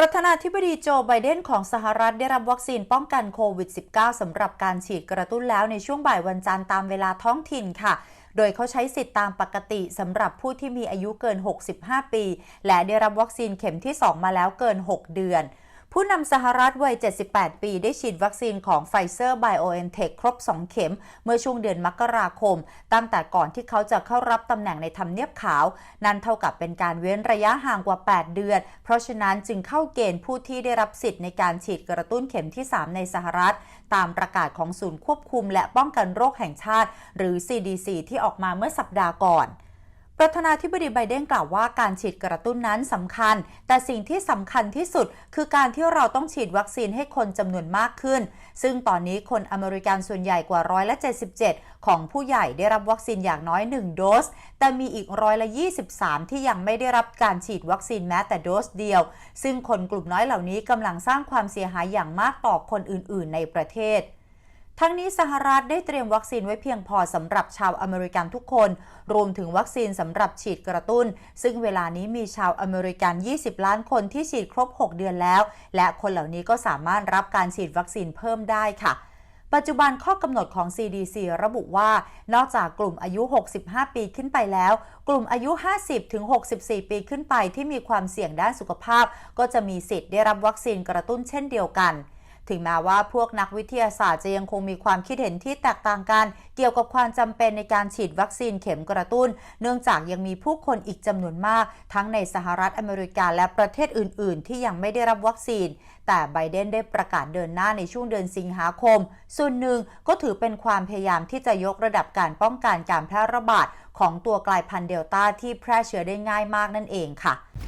ประธานาธิบดีโจ ไบเดนของสหรัฐได้รับวัคซีนป้องกันโควิด -19 สำหรับการฉีดกระตุ้นแล้วในช่วงบ่ายวันจันทร์ตามเวลาท้องถิ่นค่ะ โดยเขาใช้สิทธิ์ตามปกติสำหรับผู้ที่มีอายุเกิน 65 ปี และได้รับวัคซีนเข็มที่ 2 มาแล้วเกิน 6 เดือน ผู้นำสหรัฐวัย 78 ปีได้ฉีดวัคซีนของไฟเซอร์ไบโอเอนเทคครบ 2 เข็ม เมื่อช่วงเดือนมกราคม ตั้งแต่ก่อนที่เขาจะเข้ารับตำแหน่งในทำเนียบขาว นั่นเท่ากับเป็นการเว้นระยะห่างกว่า 8 เดือน เพราะฉะนั้นจึงเข้าเกณฑ์ผู้ที่ได้รับสิทธิ์ในการฉีดกระตุ้นเข็มที่ 3 ในสหรัฐ ตามประกาศของศูนย์ควบคุม และป้องกันโรคแห่งชาติ หรือ CDC ที่ออกมาเมื่อสัปดาห์ก่อน ประธานาธิบดีไบเดนกล่าวว่าการฉีดกระตุ้นนั้นสำคัญ แต่สิ่งที่สำคัญที่สุด คือการที่เราต้องฉีดวัคซีนให้คนจำนวนมากขึ้น ซึ่งตอนนี้คนอเมริกันส่วนใหญ่กว่าร้อยละ77 ของผู้ใหญ่ได้รับวัคซีนอย่างน้อย 1 โดส แต่มีอีกร้อยละ23 ที่ยังไม่ได้รับการฉีดวัคซีนแม้แต่โดสเดียว ซึ่งคนกลุ่มน้อยเหล่านี้กำลังสร้างความเสียหายอย่างมากต่อคนอื่น ๆ ในประเทศ ทั้งนี้สหรัฐได้เตรียมวัคซีนไว้เพียงพอสำหรับชาวอเมริกันทุกคน รวมถึงวัคซีนสำหรับฉีดกระตุ้น ซึ่งเวลานี้มีชาวอเมริกัน 20 ล้านคนที่ฉีดครบ 6 เดือนแล้ว และคนเหล่านี้ก็สามารถรับการฉีดวัคซีนเพิ่มได้ค่ะปัจจุบันข้อกำหนดของ CDC ระบุว่า นอกจากกลุ่มอายุ 65 ปีขึ้นไปแล้ว กลุ่มอายุ 50-64 ปีขึ้นไปที่มีความเสี่ยงด้านสุขภาพ ก็จะมีสิทธิ์ได้รับวัคซีนกระตุ้นเช่นเดียวกัน ถึงแม้ว่าพวกนักวิทยาศาสตร์จะยังคงมีความคิดเห็นที่แตกต่างกัน เกี่ยวกับความจำเป็นในการฉีดวัคซีนเข็มกระตุ้น เนื่องจากยังมีผู้คนอีกจำนวนมาก ทั้งในสหรัฐอเมริกาและประเทศอื่น ๆ ที่ยังไม่ได้รับวัคซีน แต่ไบเดนได้ประกาศเดินหน้าในช่วงเดือนสิงหาคม ส่วนหนึ่งก็ถือเป็นความพยายามที่จะยกระดับการป้องกันการแพร่ระบาดของตัวกลายพันธุ์เดลต้าที่แพร่เชื้อได้ง่ายมากนั่นเองค่ะ